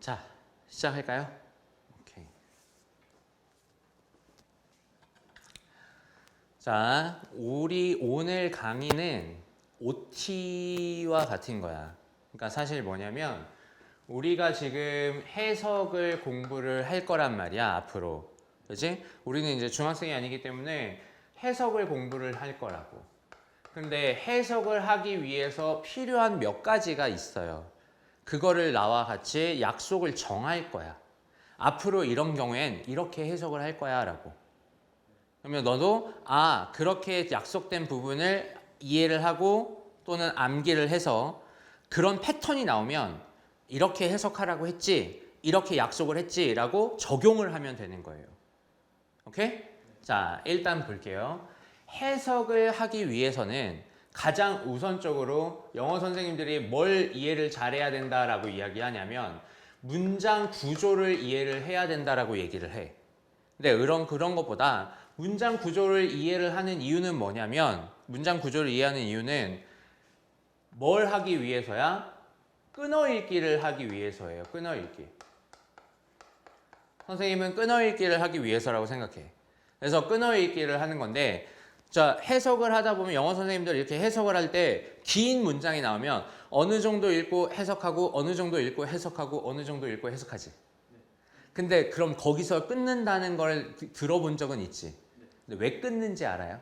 자, 시작할까요? 오케이. 자, 우리 오늘 강의는 OT와 같은 거야. 그러니까 사실 뭐냐면 우리가 지금 해석을 공부를 할 거란 말이야, 앞으로. 그지? 우리는 이제 중학생이 아니기 때문에 해석을 공부를 할 거라고. 근데 해석을 하기 위해서 필요한 몇 가지가 있어요. 그거를 나와 같이 약속을 정할 거야. 앞으로 이런 경우엔 이렇게 해석을 할 거야 라고. 그러면 너도 아 그렇게 약속된 부분을 이해를 하고 또는 암기를 해서 그런 패턴이 나오면 이렇게 해석하라고 했지 이렇게 약속을 했지 라고 적용을 하면 되는 거예요. 오케이? 자 일단 볼게요. 해석을 하기 위해서는 가장 우선적으로 영어 선생님들이 뭘 이해를 잘해야 된다라고 이야기하냐면 문장 구조를 이해를 해야 된다라고 얘기를 해. 근데 그런 그런 것보다 문장 구조를 이해를 하는 이유는 뭐냐면 문장 구조를 이해하는 이유는 뭘 하기 위해서야? 끊어 읽기를 하기 위해서예요. 끊어 읽기. 선생님은 끊어 읽기를 하기 위해서라고 생각해. 그래서 끊어 읽기를 하는 건데 자, 해석을 하다 보면 영어 선생님들 이렇게 해석을 할 때 긴 문장이 나오면 어느 정도 읽고 해석하고 어느 정도 읽고 해석하고 어느 정도 읽고 해석하지. 근데 그럼 거기서 끊는다는 걸 드- 들어본 적은 있지. 근데 왜 끊는지 알아요?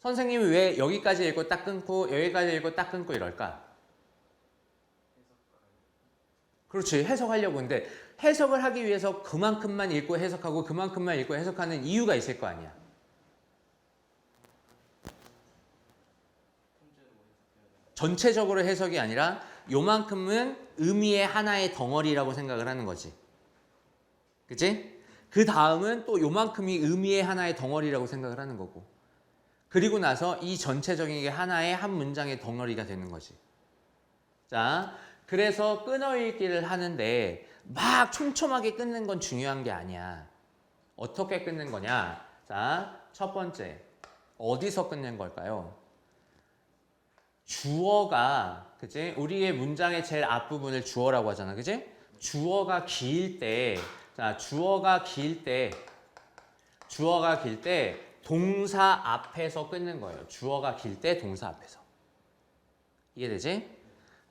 선생님이 왜 여기까지 읽고 딱 끊고 여기까지 읽고 딱 끊고 이럴까? 그렇지. 해석하려고. 근데 해석을 하기 위해서 그만큼만 읽고 해석하고 그만큼만 읽고 해석하는 이유가 있을 거 아니야. 전체적으로 해석이 아니라 요만큼은 의미의 하나의 덩어리라고 생각을 하는 거지. 그치? 그 다음은 또 요만큼이 의미의 하나의 덩어리라고 생각을 하는 거고. 그리고 나서 이 전체적인 게 하나의 한 문장의 덩어리가 되는 거지. 자, 그래서 끊어 읽기를 하는데 막 촘촘하게 끊는 건 중요한 게 아니야. 어떻게 끊는 거냐? 자, 첫 번째. 어디서 끊는 걸까요? 주어가, 그치? 우리의 문장의 제일 앞부분을 주어라고 하잖아. 그치? 주어가 길 때, 자, 주어가 길 때, 주어가 길 때, 동사 앞에서 끊는 거예요. 주어가 길 때, 동사 앞에서. 이해되지?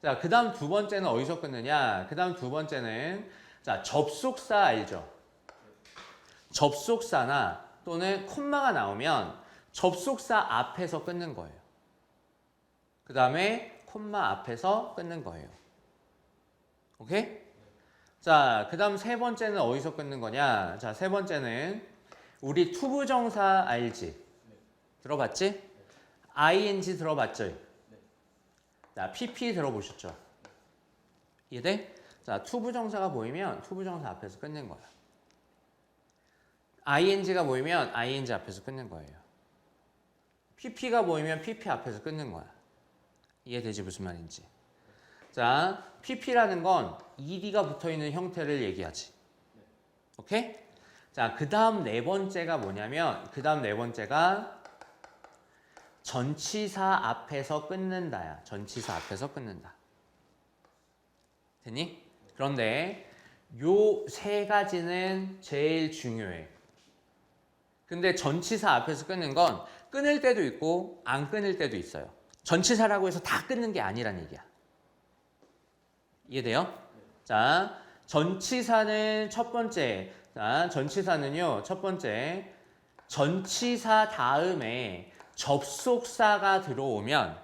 자, 그 다음 두 번째는 어디서 끊느냐? 그 다음 두 번째는, 자, 접속사 알죠? 접속사나 또는 콤마가 나오면 접속사 앞에서 끊는 거예요. 그 다음에 콤마 앞에서 끊는 거예요. 오케이? 자, 그 다음 세 번째는 어디서 끊는 거냐? 자, 세 번째는 우리 투부정사 알지? 들어봤지? ing 들어봤죠? 자, pp 들어보셨죠? 이해돼? 자, 투부정사가 보이면 투부정사 앞에서 끊는 거야. ing가 보이면 ing 앞에서 끊는 거예요. pp가 보이면 pp 앞에서 끊는 거야. 이해되지 무슨 말인지. 자, pp라는 건 ed가 붙어 있는 형태를 얘기하지. 오케이? 자, 그 다음 네 번째가 뭐냐면, 그 다음 네 번째가 전치사 앞에서 끊는다야. 전치사 앞에서 끊는다. 됐니? 그런데 요 세 가지는 제일 중요해. 근데 전치사 앞에서 끊는 건 끊을 때도 있고 안 끊을 때도 있어요. 전치사라고 해서 다 끊는 게 아니란 얘기야. 이해돼요? 자, 전치사는 첫 번째. 자, 전치사는요. 첫 번째. 전치사 다음에 접속사가 들어오면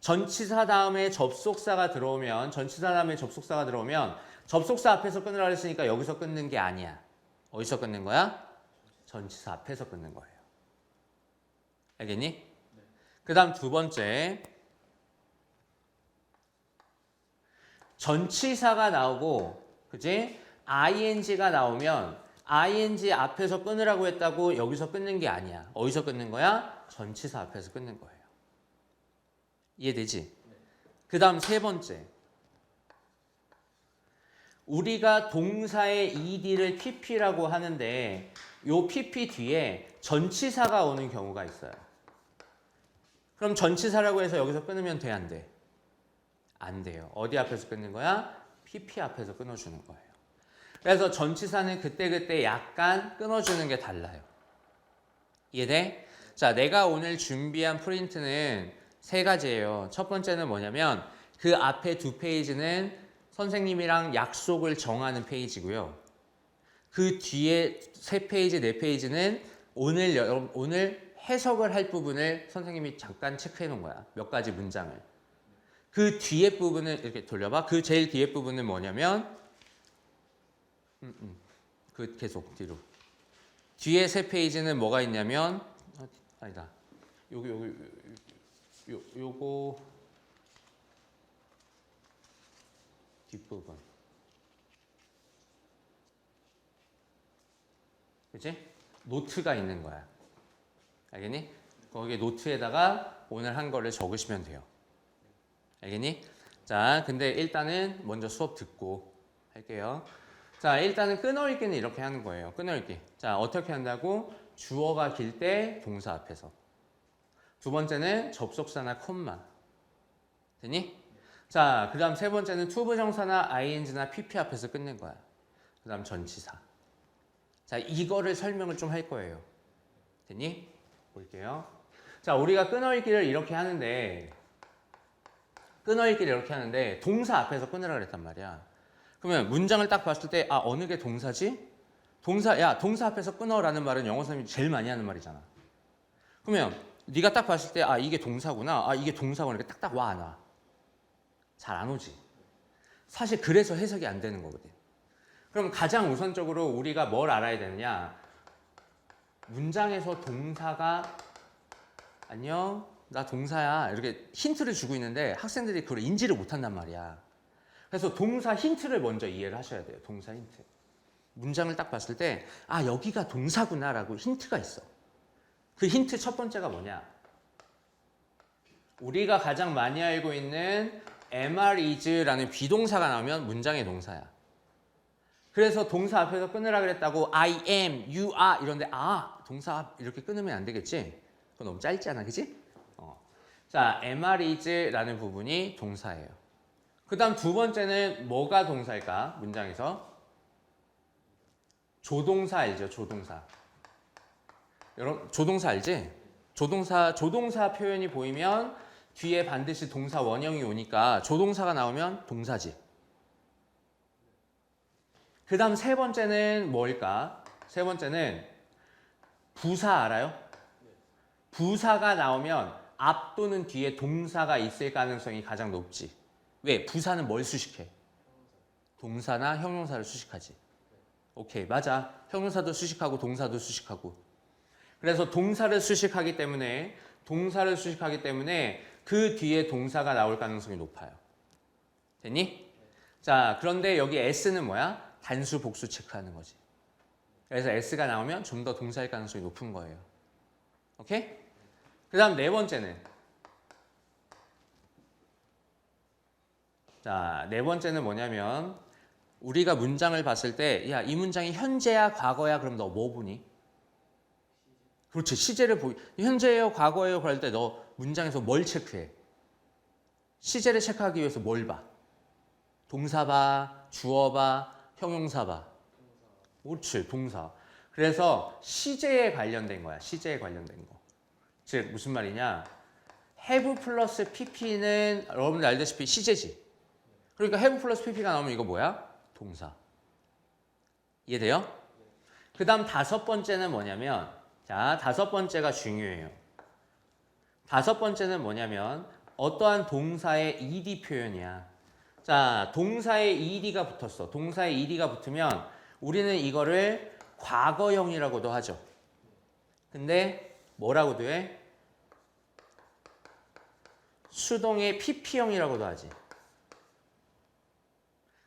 전치사 다음에 접속사가 들어오면 전치사 다음에 접속사가 들어오면 접속사 앞에서 끊으라 했으니까 여기서 끊는 게 아니야. 어디서 끊는 거야? 전치사 앞에서 끊는 거예요. 알겠니? 그 다음 두 번째. 전치사가 나오고, 그지? ing가 나오면, ing 앞에서 끊으라고 했다고 여기서 끊는 게 아니야. 어디서 끊는 거야? 전치사 앞에서 끊는 거예요. 이해되지? 그 다음 세 번째. 우리가 동사의 ed를 pp라고 하는데 요 pp 뒤에 전치사가 오는 경우가 있어요. 그럼 전치사라고 해서 여기서 끊으면 돼, 안 돼? 안 돼요. 어디 앞에서 끊는 거야? PP 앞에서 끊어주는 거예요. 그래서 전치사는 그때그때 약간 끊어주는 게 달라요. 이해돼? 자, 내가 오늘 준비한 프린트는 세 가지예요. 첫 번째는 뭐냐면 그 앞에 두 페이지는 선생님이랑 약속을 정하는 페이지고요. 그 뒤에 세 페이지, 네 페이지는 오늘 여러분 오늘 해석을 할 부분을 선생님이 잠깐 체크해 놓은 거야. 몇 가지 문장을. 그 뒤에 부분을 이렇게 돌려봐. 그 제일 뒤에 부분은 뭐냐면 음, 음. 그 계속 뒤로. 뒤에 세 페이지는 뭐가 있냐면 어, 아니다. 여기 여기 요 요거 뒷부분. 그치? 노트가 있는 거야. 알겠니? 거기 노트에다가 오늘 한 거를 적으시면 돼요. 알겠니? 자, 근데 일단은 먼저 수업 듣고 할게요. 자, 일단은 끊어읽기는 이렇게 하는 거예요. 끊어읽기. 자, 어떻게 한다고? 주어가 길 때 동사 앞에서. 두 번째는 접속사나 콤마. 되니? 자, 그 다음 세 번째는 투부정사나 ing나 pp 앞에서 끝낸 거야. 그 다음 전치사. 자, 이거를 설명을 좀 할 거예요. 됐니? 볼게요. 자, 우리가 끊어읽기를 이렇게 하는데, 끊어읽기를 이렇게 하는데, 동사 앞에서 끊으라 그랬단 말이야. 그러면 문장을 딱 봤을 때, 아, 어느 게 동사지? 동사, 야, 동사 앞에서 끊어라는 말은 영어 선생님이 제일 많이 하는 말이잖아. 그러면 네가 딱 봤을 때, 아, 이게 동사구나. 아, 이게 동사구나. 이렇게 딱딱 와, 안 와? 잘 안 오지. 사실 그래서 해석이 안 되는 거거든. 그럼 가장 우선적으로 우리가 뭘 알아야 되느냐? 문장에서 동사가 안녕, 나 동사야. 이렇게 힌트를 주고 있는데 학생들이 그걸 인지를 못 한단 말이야. 그래서 동사 힌트를 먼저 이해를 하셔야 돼요. 동사 힌트. 문장을 딱 봤을 때, 아, 여기가 동사구나라고 힌트가 있어. 그 힌트 첫 번째가 뭐냐? 우리가 가장 많이 알고 있는 MR is라는 비동사가 나오면 문장의 동사야. 그래서 동사 앞에서 끊으라 그랬다고 I am, you are 이런데 아 동사 이렇게 끊으면 안 되겠지? 그건 너무 짧잖아, 그지? 어. 자, MR is라는 부분이 동사예요. 그 다음 두 번째는 뭐가 동사일까? 문장에서 조동사 알죠? 조동사. 여러분 조동사 알지? 조동사 조동사 표현이 보이면 뒤에 반드시 동사 원형이 오니까 조동사가 나오면 동사지. 그 다음 세 번째는 뭘까? 세 번째는 부사 알아요? 부사가 나오면 앞 또는 뒤에 동사가 있을 가능성이 가장 높지. 왜? 부사는 뭘 수식해? 동사나 형용사를 수식하지. 오케이, 맞아. 형용사도 수식하고 동사도 수식하고. 그래서 동사를 수식하기 때문에 동사를 수식하기 때문에 그 뒤에 동사가 나올 가능성이 높아요. 됐니? 자, 그런데 여기 S는 뭐야? 단수 복수 체크하는 거지. 그래서 S가 나오면 좀 더 동사일 가능성이 높은 거예요. 오케이? 그 다음 네 번째는 자, 네 번째는 뭐냐면 우리가 문장을 봤을 때 야, 이 문장이 현재야 과거야 그럼 너 뭐 보니? 그렇지. 시제를 보이 현재예요, 과거예요 그럴 때 너 문장에서 뭘 체크해? 시제를 체크하기 위해서 뭘 봐? 동사 봐, 주어 봐, 형용사 봐. 그렇지, 동사. 그래서 시제에 관련된 거야. 시제에 관련된 거. 즉 무슨 말이냐? have 플러스 pp는 여러분들 알다시피 시제지. 그러니까 have 플러스 pp가 나오면 이거 뭐야? 동사. 이해돼요? 그 다음 다섯 번째는 뭐냐면 자 다섯 번째가 중요해요. 다섯 번째는 뭐냐면 어떠한 동사의 ed 표현이야. 자 동사의 ed가 붙었어. 동사의 ed가 붙으면 우리는 이거를 과거형이라고도 하죠. 근데 뭐라고도 해? 수동의 pp형이라고도 하지.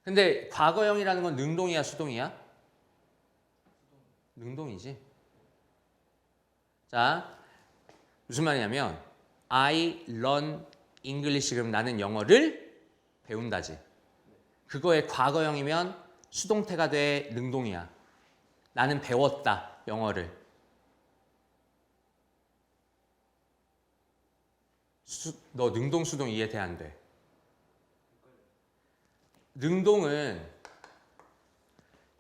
근데 과거형이라는 건 능동이야, 수동이야? 능동이지. 자, 무슨 말이냐면 I learn English 그럼 나는 영어를 배운다지. 그거의 과거형이면 수동태가 돼, 능동이야. 나는 배웠다, 영어를. 수, 너 능동 수동 이해 돼안 돼? 능동은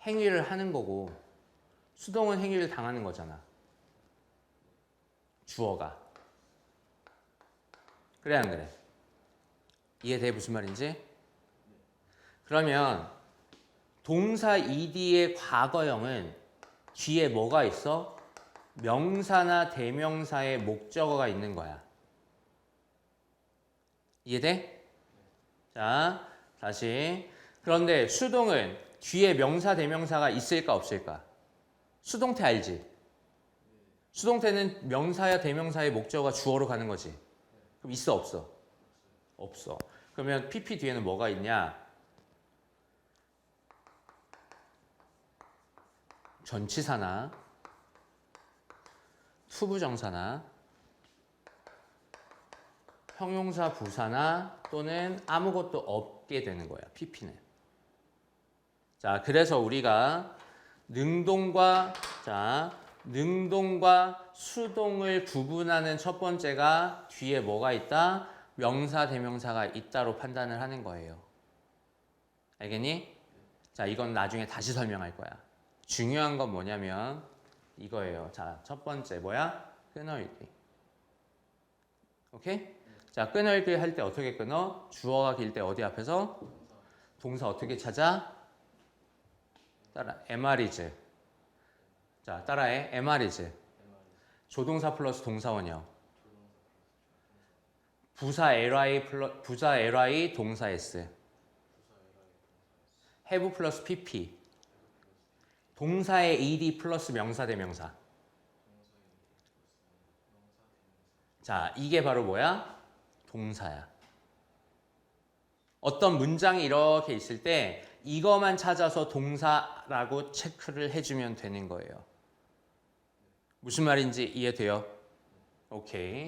행위를 하는 거고 수동은 행위를 당하는 거잖아. 주어가. 그래 안 그래? 이해돼 무슨 말인지? 그러면 동사 ed의 과거형은 뒤에 뭐가 있어? 명사나 대명사의 목적어가 있는 거야. 이해돼? 자, 다시. 그런데 수동은 뒤에 명사, 대명사가 있을까, 없을까? 수동태 알지? 수동태는 명사야 대명사의 목적어가 주어로 가는 거지. 그럼 있어, 없어? 없어. 그러면 PP 뒤에는 뭐가 있냐? 전치사나 투부정사나 형용사 부사나 또는 아무것도 없 게 되는 거야. PP는. 자, 그래서 우리가 능동과 자, 능동과 수동을 구분하는 첫 번째가 뒤에 뭐가 있다? 명사 대명사가 있다로 판단을 하는 거예요. 알겠니? 자, 이건 나중에 다시 설명할 거야. 중요한 건 뭐냐면 이거예요. 자, 첫 번째 뭐야? 끊어읽기. 오케이? 자, 끊어읽기 할 때 어떻게 끊어? 주어가 길 때 어디 앞에서? 동사 어떻게 찾아? 따라 MR이즈. 자, 따라해. MR이즈. 조동사 플러스 동사원형. 부사 LI 플러 부사 LI 동사 S. have 플러스 PP. 동사의 AD 플러스 명사 대명사. 자, 이게 바로 뭐야? 동사야. 어떤 문장이 이렇게 있을 때 이거만 찾아서 동사라고 체크를 해주면 되는 거예요. 무슨 말인지 이해돼요? 오케이.